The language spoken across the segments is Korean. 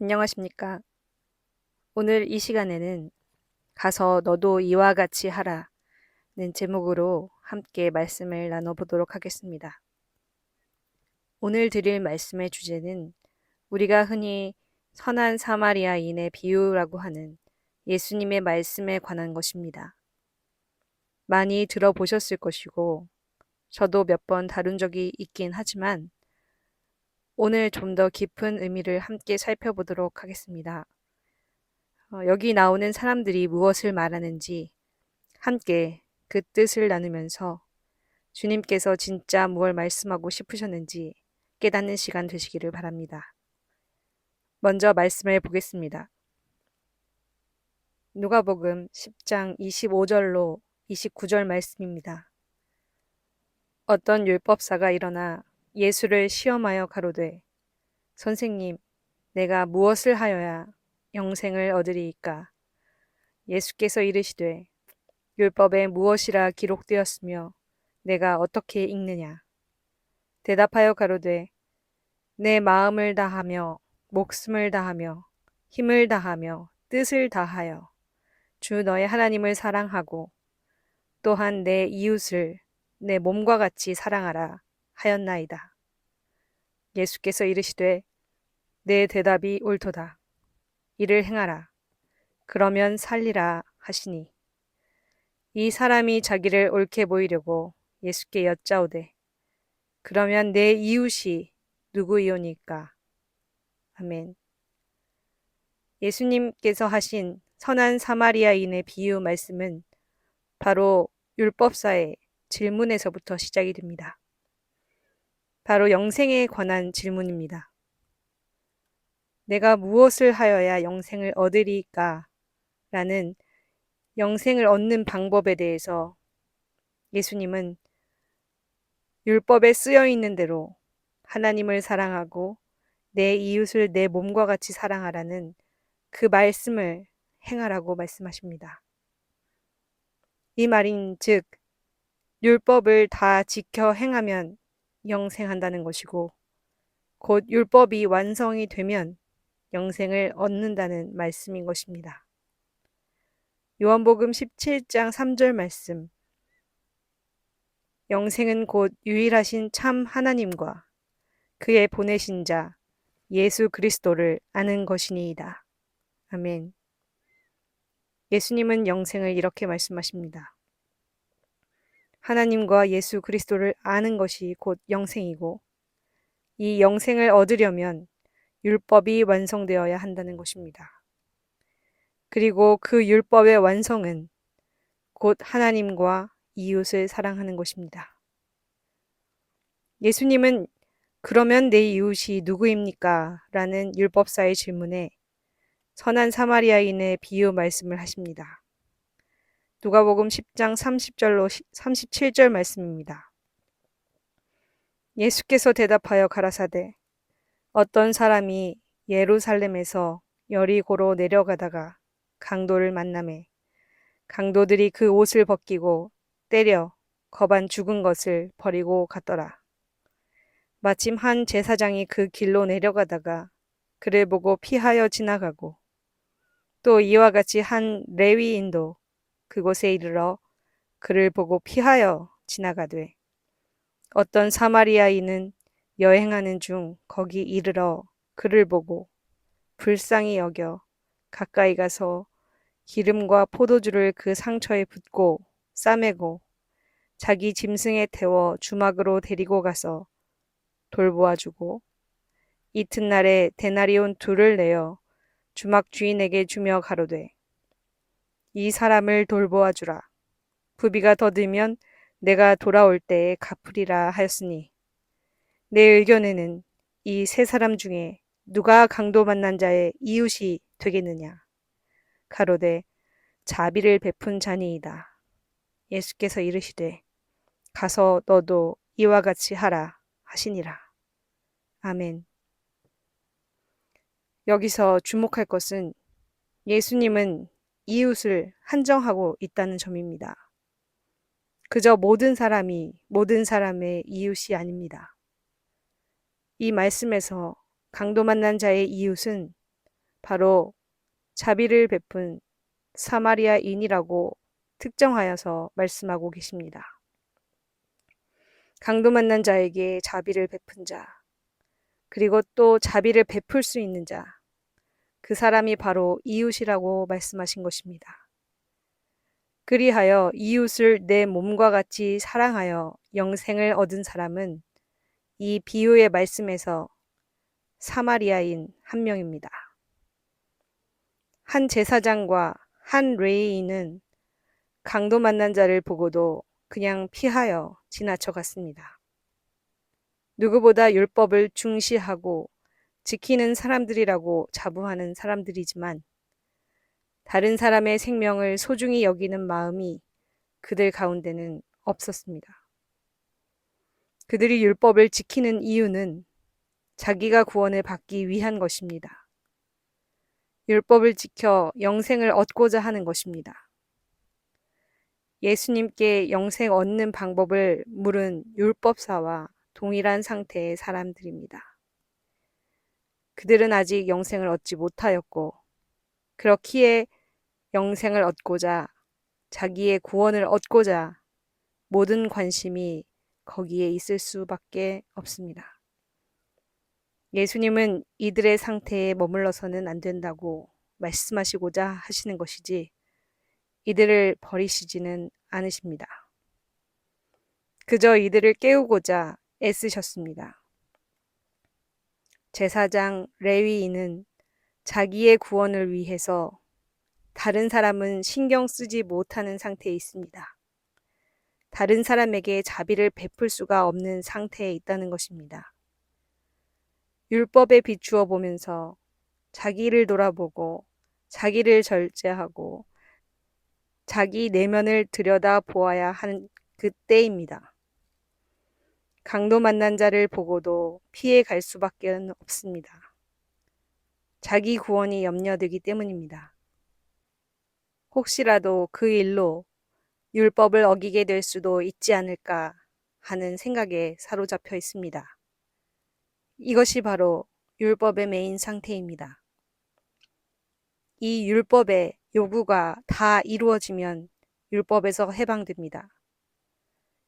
안녕하십니까. 오늘 이 시간에는 가서 너도 이와 같이 하라 는 제목으로 함께 말씀을 나눠보도록 하겠습니다. 오늘 드릴 말씀의 주제는 우리가 흔히 선한 사마리아인의 비유라고 하는 예수님의 말씀에 관한 것입니다. 많이 들어보셨을 것이고, 저도 몇 번 다룬 적이 있긴 하지만, 오늘 좀 더 깊은 의미를 함께 살펴보도록 하겠습니다. 어, 여기 나오는 사람들이 무엇을 말하는지 함께 그 뜻을 나누면서 주님께서 진짜 무엇 말씀하고 싶으셨는지 깨닫는 시간 되시기를 바랍니다. 먼저 말씀을 보겠습니다. 누가복음 10장 25절로 29절 말씀입니다. 어떤 율법사가 일어나 예수를 시험하여 가로되 선생님 내가 무엇을 하여야 영생을 얻으리이까? 예수께서 이르시되 율법에 무엇이라 기록되었으며 내가 어떻게 읽느냐? 대답하여 가로되 내 마음을 다하며 목숨을 다하며 힘을 다하며 뜻을 다하여 주 너의 하나님을 사랑하고 또한 내 이웃을 내 몸과 같이 사랑하라 하였나이다. 예수께서 이르시되 내 대답이 옳도다. 이를 행하라. 그러면 살리라 하시니 이 사람이 자기를 옳게 보이려고 예수께 여짜오되 그러면 내 이웃이 누구이오니까? 아멘. 예수님께서 하신 선한 사마리아인의 비유 말씀은 바로 율법사의 질문에서부터 시작이 됩니다. 바로 영생에 관한 질문입니다. 내가 무엇을 하여야 영생을 얻으리까? 라는 영생을 얻는 방법에 대해서 예수님은 율법에 쓰여 있는 대로 하나님을 사랑하고 내 이웃을 내 몸과 같이 사랑하라는 그 말씀을 행하라고 말씀하십니다. 이 말인 즉, 율법을 다 지켜 행하면 영생한다는 것이고 곧 율법이 완성이 되면 영생을 얻는다는 말씀인 것입니다. 요한복음 17장 3절 말씀. 영생은 곧 유일하신 참 하나님과 그의 보내신 자 예수 그리스도를 아는 것이니이다. 아멘. 예수님은 영생을 이렇게 말씀하십니다. 하나님과 예수 그리스도를 아는 것이 곧 영생이고 이 영생을 얻으려면 율법이 완성되어야 한다는 것입니다. 그리고 그 율법의 완성은 곧 하나님과 이웃을 사랑하는 것입니다. 예수님은 그러면 내 이웃이 누구입니까? 라는 율법사의 질문에 선한 사마리아인의 비유 말씀을 하십니다. 누가복음 10장 30절로 37절 말씀입니다. 예수께서 대답하여 가라사대 어떤 사람이 예루살렘에서 여리고로 내려가다가 강도를 만남에 강도들이 그 옷을 벗기고 때려 거반 죽은 것을 버리고 갔더라. 마침 한 제사장이 그 길로 내려가다가 그를 보고 피하여 지나가고 또 이와 같이 한 레위인도 그곳에 이르러 그를 보고 피하여 지나가되 어떤 사마리아인은 여행하는 중 거기 이르러 그를 보고 불쌍히 여겨 가까이 가서 기름과 포도주를 그 상처에 붓고 싸매고 자기 짐승에 태워 주막으로 데리고 가서 돌보아 주고 이튿날에 데나리온 둘을 내어 주막 주인에게 주며 가로되 이 사람을 돌보아 주라. 부비가 더 들면 내가 돌아올 때에 갚으리라 하였으니 내 의견에는 이 세 사람 중에 누가 강도 만난 자의 이웃이 되겠느냐. 가로되 자비를 베푼 자니이다. 예수께서 이르시되 가서 너도 이와 같이 하라 하시니라. 아멘. 여기서 주목할 것은 예수님은 이웃을 한정하고 있다는 점입니다. 그저 모든 사람이 모든 사람의 이웃이 아닙니다. 이 말씀에서 강도 만난 자의 이웃은 바로 자비를 베푼 사마리아인이라고 특정하여서 말씀하고 계십니다. 강도 만난 자에게 자비를 베푼 자, 그리고 또 자비를 베풀 수 있는 자, 그 사람이 바로 이웃이라고 말씀하신 것입니다. 그리하여 이웃을 내 몸과 같이 사랑하여 영생을 얻은 사람은 이 비유의 말씀에서 사마리아인 한 명입니다. 한 제사장과 한 레이인은 강도 만난 자를 보고도 그냥 피하여 지나쳐 갔습니다. 누구보다 율법을 중시하고 지키는 사람들이라고 자부하는 사람들이지만 다른 사람의 생명을 소중히 여기는 마음이 그들 가운데는 없었습니다. 그들이 율법을 지키는 이유는 자기가 구원을 받기 위한 것입니다. 율법을 지켜 영생을 얻고자 하는 것입니다. 예수님께 영생 얻는 방법을 물은 율법사와 동일한 상태의 사람들입니다. 그들은 아직 영생을 얻지 못하였고, 그렇기에 영생을 얻고자, 자기의 구원을 얻고자 모든 관심이 거기에 있을 수밖에 없습니다. 예수님은 이들의 상태에 머물러서는 안 된다고 말씀하시고자 하시는 것이지, 이들을 버리시지는 않으십니다. 그저 이들을 깨우고자 애쓰셨습니다. 제사장 레위인은 자기의 구원을 위해서 다른 사람은 신경 쓰지 못하는 상태에 있습니다. 다른 사람에게 자비를 베풀 수가 없는 상태에 있다는 것입니다. 율법에 비추어 보면서 자기를 돌아보고 자기를 절제하고 자기 내면을 들여다 보아야 하는 그때입니다. 강도 만난 자를 보고도 피해 갈 수밖에 없습니다. 자기 구원이 염려되기 때문입니다. 혹시라도 그 일로 율법을 어기게 될 수도 있지 않을까 하는 생각에 사로잡혀 있습니다. 이것이 바로 율법의 메인 상태입니다. 이 율법의 요구가 다 이루어지면 율법에서 해방됩니다.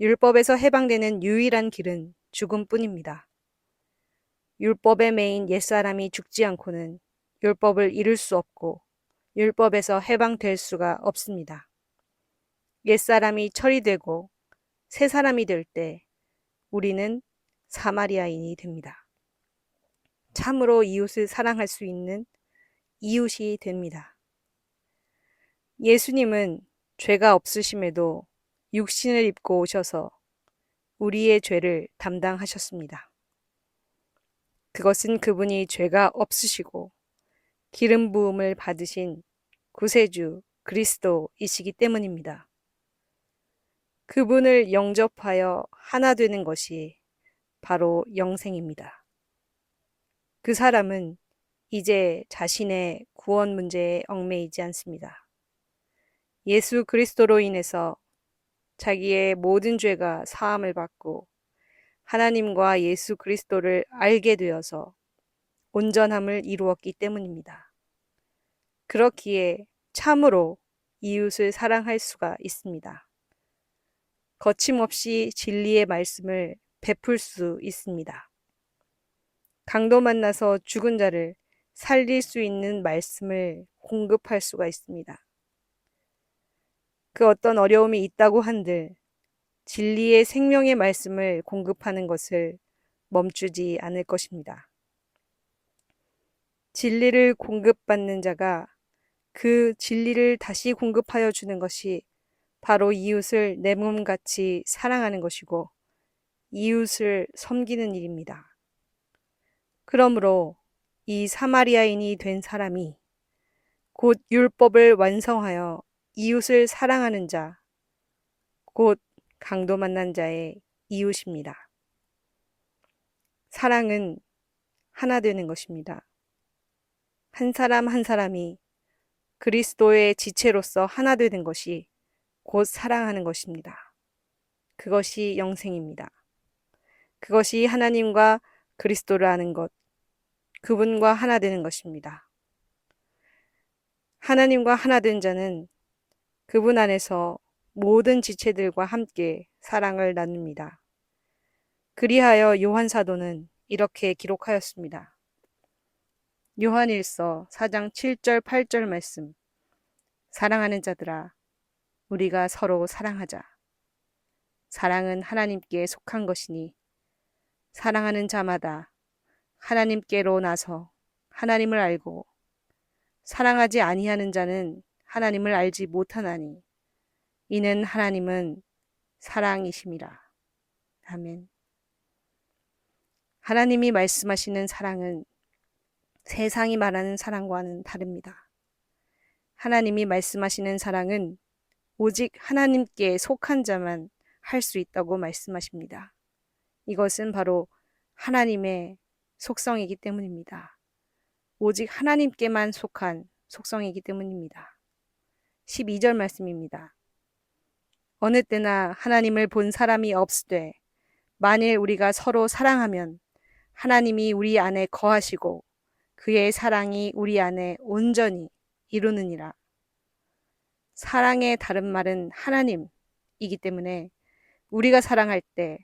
율법에서 해방되는 유일한 길은 죽음뿐입니다. 율법의 메인 옛사람이 죽지 않고는 율법을 이룰 수 없고 율법에서 해방될 수가 없습니다. 옛사람이 처리되고 새 사람이 될 때 우리는 사마리아인이 됩니다. 참으로 이웃을 사랑할 수 있는 이웃이 됩니다. 예수님은 죄가 없으심에도 육신을 입고 오셔서 우리의 죄를 담당하셨습니다. 그것은 그분이 죄가 없으시고 기름 부음을 받으신 구세주 그리스도이시기 때문입니다. 그분을 영접하여 하나 되는 것이 바로 영생입니다. 그 사람은 이제 자신의 구원 문제에 얽매이지 않습니다. 예수 그리스도로 인해서 자기의 모든 죄가 사함을 받고 하나님과 예수 그리스도를 알게 되어서 온전함을 이루었기 때문입니다. 그렇기에 참으로 이웃을 사랑할 수가 있습니다. 거침없이 진리의 말씀을 베풀 수 있습니다. 강도 만나서 죽은 자를 살릴 수 있는 말씀을 공급할 수가 있습니다. 그 어떤 어려움이 있다고 한들 진리의 생명의 말씀을 공급하는 것을 멈추지 않을 것입니다. 진리를 공급받는 자가 그 진리를 다시 공급하여 주는 것이 바로 이웃을 내 몸같이 사랑하는 것이고 이웃을 섬기는 일입니다. 그러므로 이 사마리아인이 된 사람이 곧 율법을 완성하여 이웃을 사랑하는 자, 곧 강도 만난 자의 이웃입니다. 사랑은 하나 되는 것입니다. 한 사람 한 사람이 그리스도의 지체로서 하나 되는 것이 곧 사랑하는 것입니다. 그것이 영생입니다. 그것이 하나님과 그리스도를 아는 것, 그분과 하나 되는 것입니다. 하나님과 하나 된 자는 그분 안에서 모든 지체들과 함께 사랑을 나눕니다. 그리하여 요한 사도는 이렇게 기록하였습니다. 요한일서 4장 7절 8절 말씀 사랑하는 자들아 우리가 서로 사랑하자. 사랑은 하나님께 속한 것이니 사랑하는 자마다 하나님께로 나서 하나님을 알고 사랑하지 아니하는 자는 하나님을 알지 못하나니 이는 하나님은 사랑이심이라. 아멘. 하나님이 말씀하시는 사랑은 세상이 말하는 사랑과는 다릅니다. 하나님이 말씀하시는 사랑은 오직 하나님께 속한 자만 할 수 있다고 말씀하십니다. 이것은 바로 하나님의 속성이기 때문입니다. 오직 하나님께만 속한 속성이기 때문입니다. 12절 말씀입니다. 어느 때나 하나님을 본 사람이 없으되 만일 우리가 서로 사랑하면 하나님이 우리 안에 거하시고 그의 사랑이 우리 안에 온전히 이루느니라. 사랑의 다른 말은 하나님이기 때문에 우리가 사랑할 때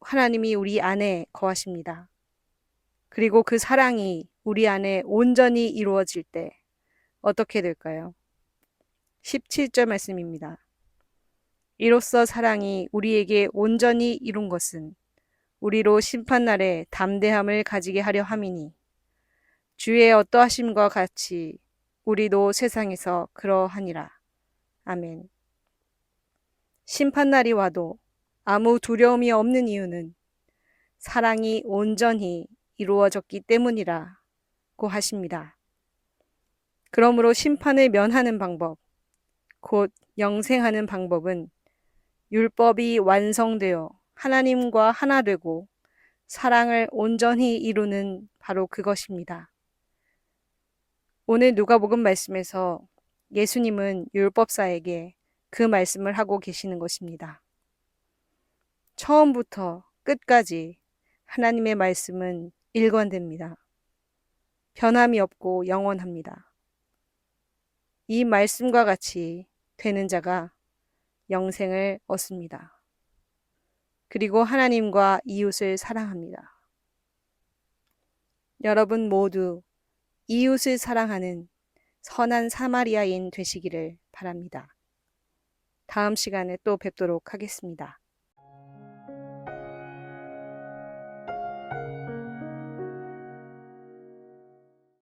하나님이 우리 안에 거하십니다. 그리고 그 사랑이 우리 안에 온전히 이루어질 때 어떻게 될까요? 17절 말씀입니다. 이로써 사랑이 우리에게 온전히 이룬 것은 우리로 심판날에 담대함을 가지게 하려 함이니 주의 어떠하심과 같이 우리도 세상에서 그러하니라. 아멘. 심판날이 와도 아무 두려움이 없는 이유는 사랑이 온전히 이루어졌기 때문이라고 하십니다. 그러므로 심판을 면하는 방법, 곧 영생하는 방법은 율법이 완성되어 하나님과 하나 되고 사랑을 온전히 이루는 바로 그것입니다. 오늘 누가복음 말씀에서 예수님은 율법사에게 그 말씀을 하고 계시는 것입니다. 처음부터 끝까지 하나님의 말씀은 일관됩니다. 변함이 없고 영원합니다. 이 말씀과 같이 되는 자가 영생을 얻습니다. 그리고 하나님과 이웃을 사랑합니다. 여러분 모두 이웃을 사랑하는 선한 사마리아인 되시기를 바랍니다. 다음 시간에 또 뵙도록 하겠습니다.